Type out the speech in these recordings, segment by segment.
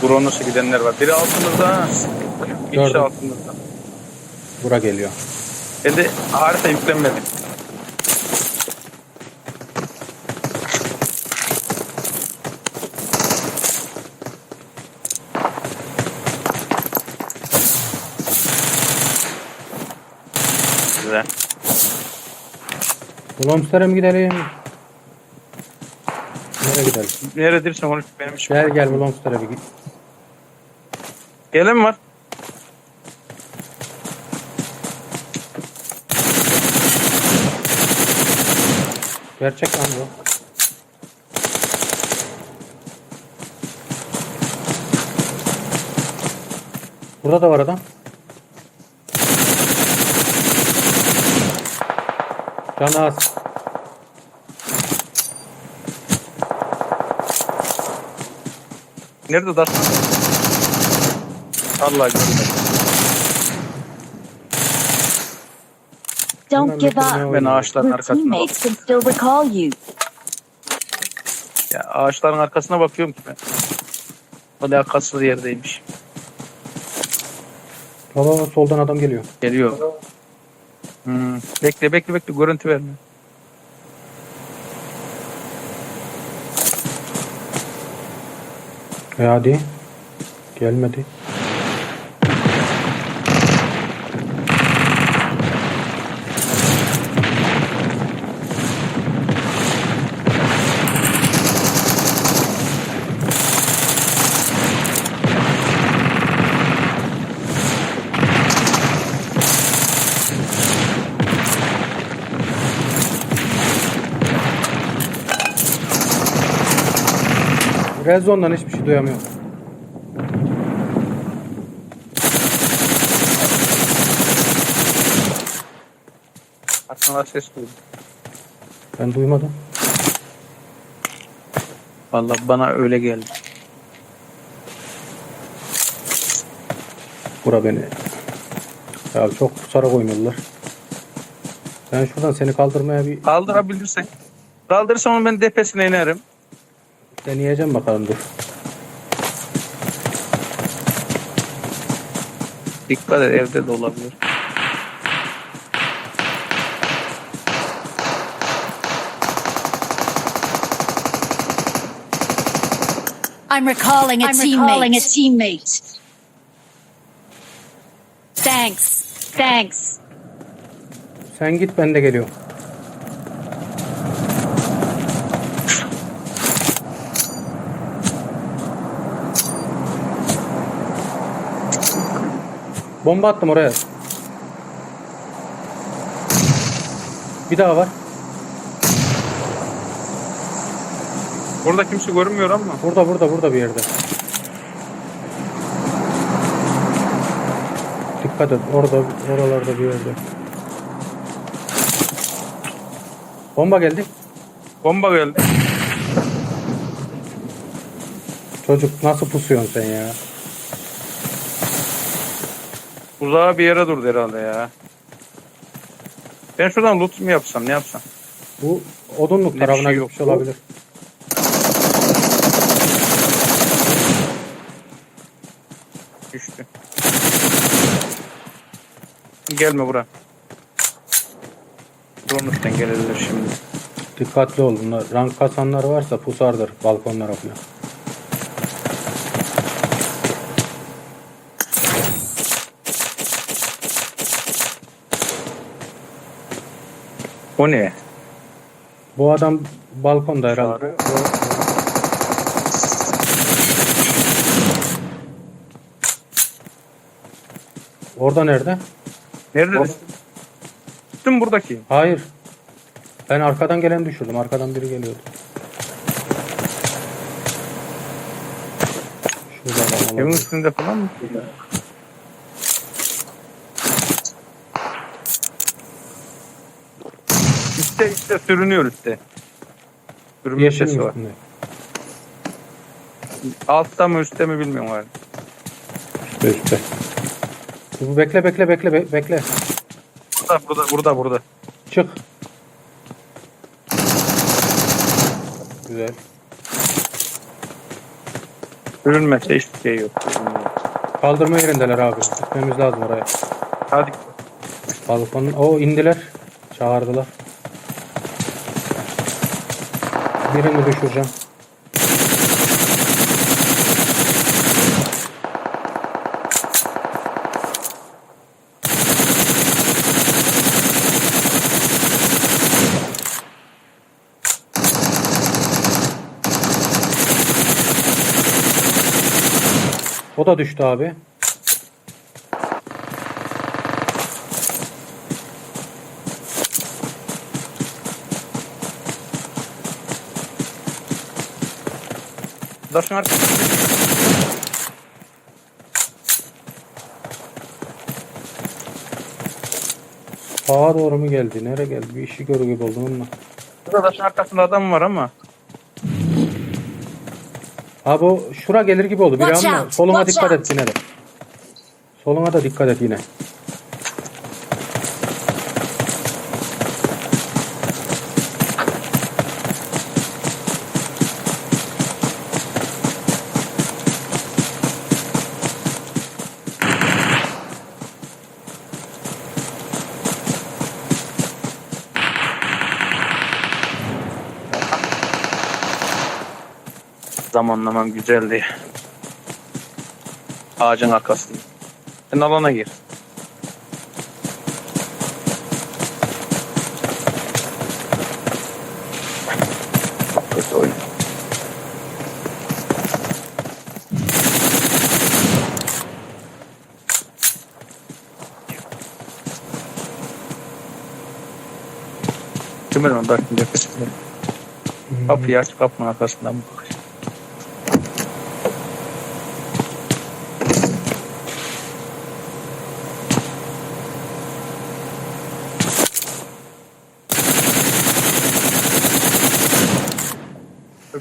Kronos'a gidenler var. Biri altımızda. İkisi Gördüm. altımızda. Bura geliyor. Ben de harita yüklenmedi. Güzel. Ulanmışlara mı gidelim? Nereye gidelim? Neredirsen onu benim için. Gel gel Ulanmışlara bir git. Gelen var? Gerçek lan bu. Burada da var adam. Can az. Nerede dar? Allah görmedim. Don't give up. Ben ağaçların Your arkasına teammates can still recall you. Ya ağaçların arkasına bakıyorum ki ben. O da alakasız yerdeymiş. Baba soldan adam geliyor. Geliyor. Hmm. Bekle bekle bekle görüntü verme. E hadi. Gelmedi. Red Zone'dan hiçbir şey duyamıyorum. Aslında ses duydum. Ben duymadım. Vallahi bana öyle geldi. Bura beni. Ya çok pusarak oynuyorlar. Ben şuradan seni kaldırmaya bir Kaldırabilirsen. Kaldırırsam ben depesine inerim. Deneyeceğim bakalım dur. Dikkat et evde de olabilir. I'm recalling a I'm teammate. recalling a teammate. Thanks. Thanks. Sen git ben de geliyorum. Bomba attım oraya. Bir daha var. Burada kimse görünmüyor ama. Burada burada burada bir yerde. Dikkat et orada oralarda bir yerde. Bomba geldi. Bomba geldi. Çocuk nasıl pusuyorsun sen ya? Uzağa bir yere durdu herhalde ya. Ben şuradan loot mu yapsam ne yapsam? Bu odunluk Ne bir tarafına şey yok. gitmiş olabilir. Düştü. Gelme bura. Üstten gelirler şimdi. Dikkatli ol bunlar. Rank kasanlar varsa pusardır balkonlara falan. O ne? Bu adam balkonda herhalde. Orada nerede? Nerede? Düştüm buradaki. Hayır. Ben arkadan gelen düşürdüm. Arkadan biri geliyordu. Şurada Evin üstünde falan mı? Üstte üstte sürünüyor üstte. Sürünme Yeşil sesi var. üstünde? Altta mı üstte mi bilmiyorum var. Üstte üstte. Bu bekle bekle bekle be- bekle. Burada burada burada burada. Çık. Güzel. Sürünmese hiçbir şey yok. Kaldırma yerindeler abi. Gitmemiz lazım oraya. Hadi. Balkonun. O indiler. Çağırdılar. Birini düşüreceğim. O da düştü abi. Daşın arkasında. Sağa doğru mu geldi? Nereye geldi? Bir işi görü gibi oldum ama. Burada daşın arkasında adam var ama. Abi o şura gelir gibi oldu. Bir Watch anda out, soluna watch dikkat out. et yine de. Soluna da dikkat et yine. Zamanlamam güzeldi. Ağacın arkasında. Sen alana gir. Kötü oyun. Kim ben bak şimdi yaklaşık. Kapıyı aç kapının arkasından bak.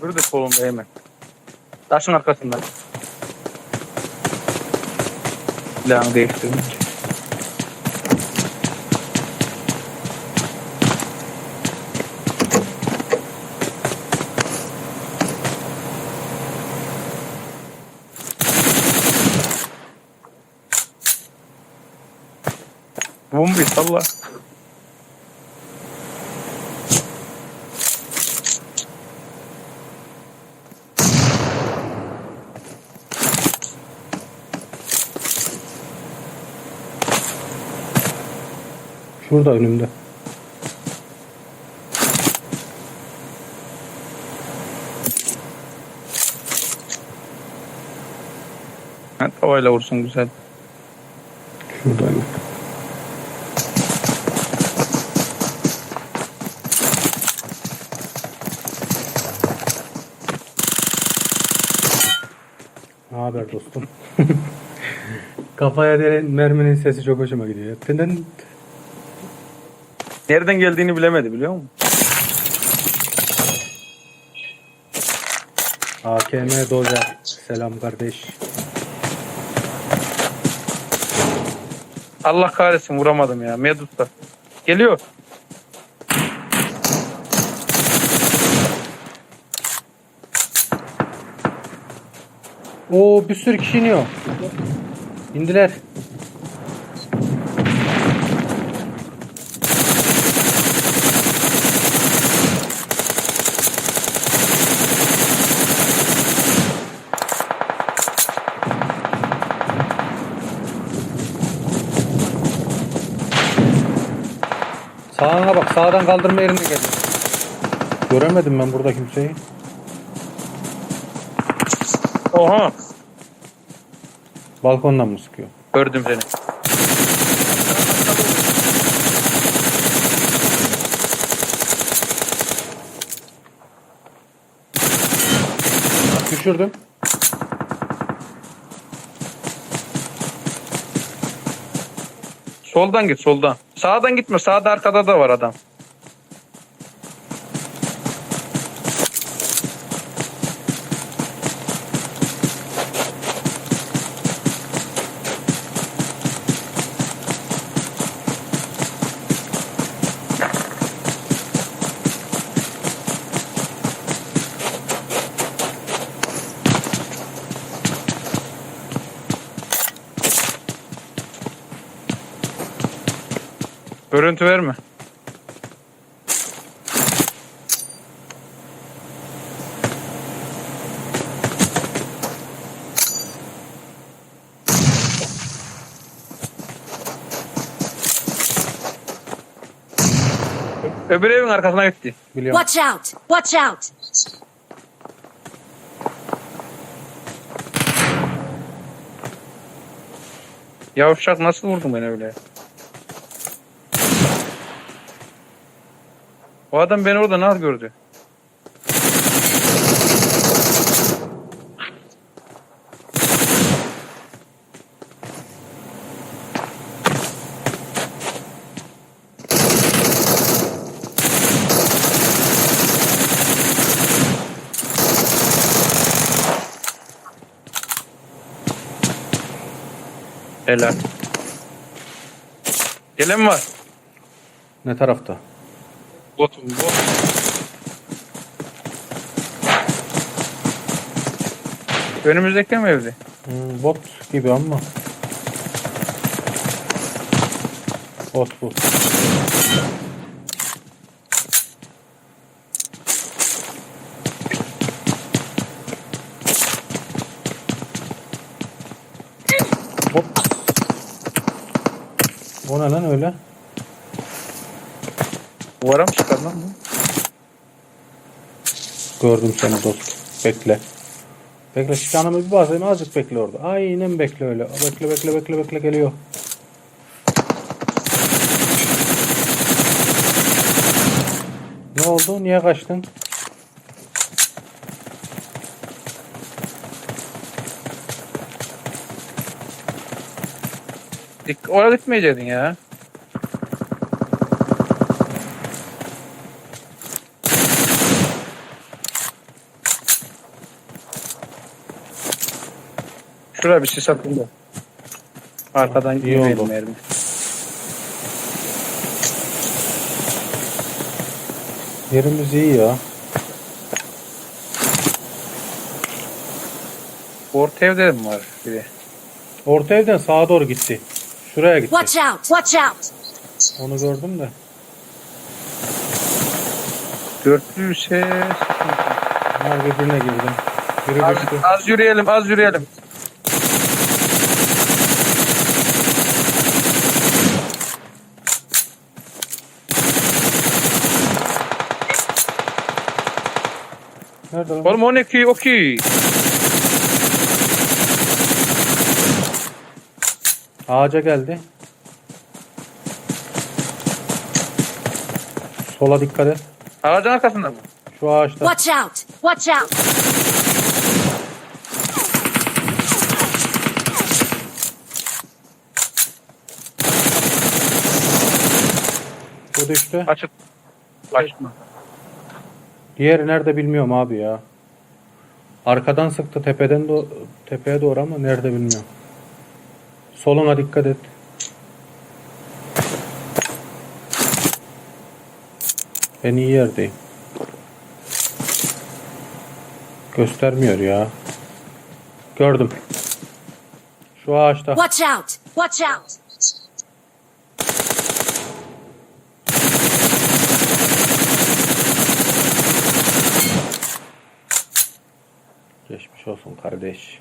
Öbürü de solunda hemen. Taşın arkasında. Silahını değiştirmiş. Bombayı salla. Şurada önümde. Ha, tavayla vursun güzel. Şurada hemen. Ne haber dostum? Kafaya delen merminin sesi çok hoşuma gidiyor. Tenden Nereden geldiğini bilemedi biliyor musun? AKM Dozer. Selam kardeş. Allah kahretsin vuramadım ya. Medusa. Geliyor. Oo bir sürü kişi iniyor. İndiler. Sağına bak. Sağdan kaldırma yerine geldi. Göremedim ben burada kimseyi. Oha. Balkondan mı sıkıyor? Gördüm seni. Düşürdüm. Soldan git soldan. Sağdan gitme. Sağda arkada da var adam. Görüntü verme. Öbür evin arkasına gitti. Biliyorum. Watch out! Watch out! Yavşak nasıl vurdun beni öyle? O adam beni orada nasıl gördü? Helal. Gelen var. Ne tarafta? Botum bot. Önümüzdeki mi evde? Hmm, bot gibi ama. Bot bu. Bot. O ne lan öyle? Duvara mı çıkar lan bu? Gördüm seni dost. Bekle. Bekle şu canımı bir basayım azıcık bekle orada. Aynen bekle öyle. Bekle bekle bekle bekle geliyor. Ne oldu? Niye kaçtın? Oraya gitmeyecektin ya. Şuraya bir sis atın da. Arkadan İyi oldu. mermi. Yerimiz iyi ya. Orta evde mi var biri? Orta evden sağa doğru gitti. Şuraya gitti. Watch out! Watch out! Onu gördüm de. Dörtlü ses. Bunlar birbirine girdi. Biri düştü. az yürüyelim, az yürüyelim. Nerede lan? Oğlum 12, okey. Ağaca geldi. Sola dikkat et. Ağacın arkasında mı? Şu ağaçta. Watch out! Watch out! Bu düştü. Açık. Açma. Diğeri nerede bilmiyorum abi ya. Arkadan sıktı tepeden do tepeye doğru ama nerede bilmiyorum. Soluna dikkat et. Ben iyi yerdeyim. Göstermiyor ya. Gördüm. Şu ağaçta. Watch out! Watch out! Olsun kardeş.